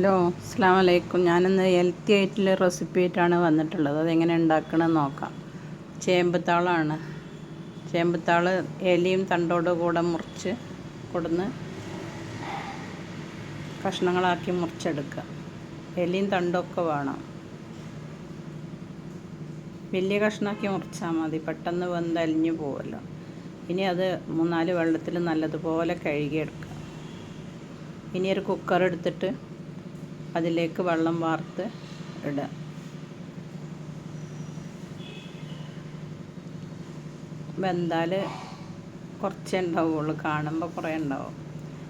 Hello അസ്സാം വലൈക്കും ഞാനിന്ന് ഹെൽത്തി ആയിട്ടുള്ള റെസിപ്പി ആയിട്ടാണ് വന്നിട്ടുള്ളത്. അതെങ്ങനെ ഉണ്ടാക്കണമെന്ന് നോക്കാം. ചേമ്പത്താളാണ്. ചേമ്പത്താൾ ഇലയും തണ്ടോട് കൂടെ മുറിച്ച് കൊടുന്ന് കഷ്ണങ്ങളാക്കി മുറിച്ചെടുക്കുക. ഇലയും തണ്ടൊക്കെ വേണം. വലിയ കഷ്ണമാക്കി മുറിച്ചാൽ മതി. പെട്ടെന്ന് വെന്ത് അലിഞ്ഞു പോവുമല്ലോ ഇനി അത് മൂന്നാൽ വെള്ളത്തിൽ നല്ലതുപോലെ കഴുകിയെടുക്കുക. ഇനി ഒരു കുക്കർ എടുത്തിട്ട് അതിലേക്ക് വെള്ളം വാർത്ത് ഇടുക വെന്താൽ കുറച്ചേ ഉണ്ടാവുള്ളൂ കാണുമ്പോൾ കുറേ ഉണ്ടാവും.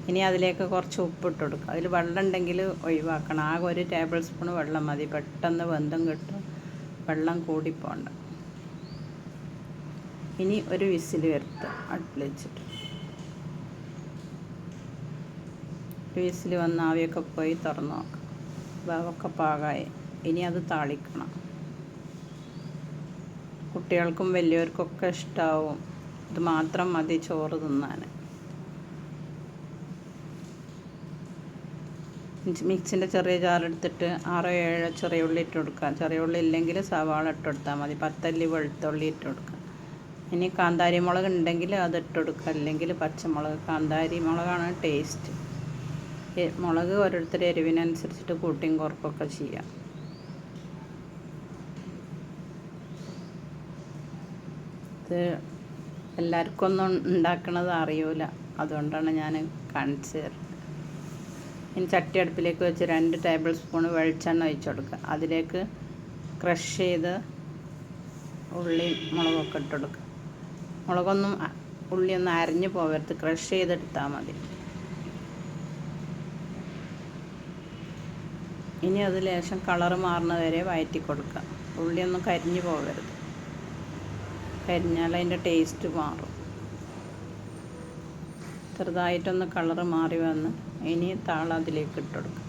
ഇനി അതിലേക്ക് കുറച്ച് ഉപ്പിട്ട് കൊടുക്കുക അതിൽ വെള്ളം ഉണ്ടെങ്കിൽ ഒഴിവാക്കണം. ആകെ ഒരു ടേബിൾ സ്പൂൺ വെള്ളം മതി. പെട്ടെന്ന് ബന്ധം കിട്ടും. വെള്ളം കൂടിപ്പോണ്ട ഇനി ഒരു വിസിൽ വരുത്തുക അടുപ്പിൽ വെച്ചിട്ട്. ഒരു വിസിൽ വന്ന് ആവിയൊക്കെ പോയി തുറന്ന് നോക്കാം. വേവൊക്കെ പാകമായി ഇനി അത് താളിക്കണം. കുട്ടികൾക്കും വലിയവർക്കൊക്കെ ഇഷ്ടമാവും ഇത് മാത്രം മതി ചോറ് തിന്നാൻ. മിക്സിന്റെ ചെറിയ ജാറെടുത്തിട്ട് ആറോ ഏഴോ ചെറിയ ഉള്ളി ഇട്ട് കൊടുക്കുക ചെറിയ ഉള്ളി ഇല്ലെങ്കിൽ സവാള ഇട്ട് കൊടുത്താൽ മതി. പത്തല്ലി വെളുത്തുള്ളി ഇട്ട് കൊടുക്കുക ഇനി കാന്താരി മുളക് ഉണ്ടെങ്കിൽ അത് ഇട്ട് കൊടുക്കുക അല്ലെങ്കിൽ പച്ചമുളക്. കാന്താരി മുളകാണ് ടേസ്റ്റ് മുളക് ഓരോരുത്തരുടെ എരിവിനനുസരിച്ചിട്ട് കൂട്ടിയും കുറപ്പൊക്കെ ചെയ്യാം. ഇത് എല്ലാവർക്കും ഒന്നും ഉണ്ടാക്കണത് അറിയൂല. അതുകൊണ്ടാണ് ഞാൻ കാണിച്ചു തരുന്നത്. ഇനി ചട്ടി അടുപ്പിലേക്ക് വെച്ച് രണ്ട് ടേബിൾ സ്പൂൺ വെളിച്ചെണ്ണ ഒഴിച്ചു കൊടുക്കുക. അതിലേക്ക് ക്രഷ് ചെയ്ത് ഉള്ളി മുളകൊക്കെ ഇട്ട് കൊടുക്കുക. മുളകൊന്നും ഉള്ളിയൊന്നും അരഞ്ഞു പോകരുത് ക്രഷ് ചെയ്തെടുത്താൽ മതി. ഇനി അത് ലേശം കളറ് മാറുന്ന വരെ വയറ്റി കൊടുക്കുക ഉള്ളിയൊന്നും കരിഞ്ഞു പോകരുത്. കരിഞ്ഞാൽ അതിന്റെ ടേസ്റ്റ് മാറും. ചെറുതായിട്ടൊന്ന് കളറ് മാറി വന്ന് ഇനി താള അതിലേക്ക് ഇട്ടുകൊടുക്കുക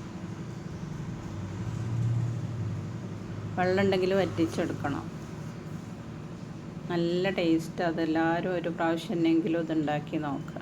വെള്ളം ഉണ്ടെങ്കിൽ വറ്റിച്ചെടുക്കണം. നല്ല ടേസ്റ്റ്. അതെല്ലാവരും ഒരു പ്രാവശ്യം എന്നെങ്കിലും ഇതുണ്ടാക്കി നോക്കുക.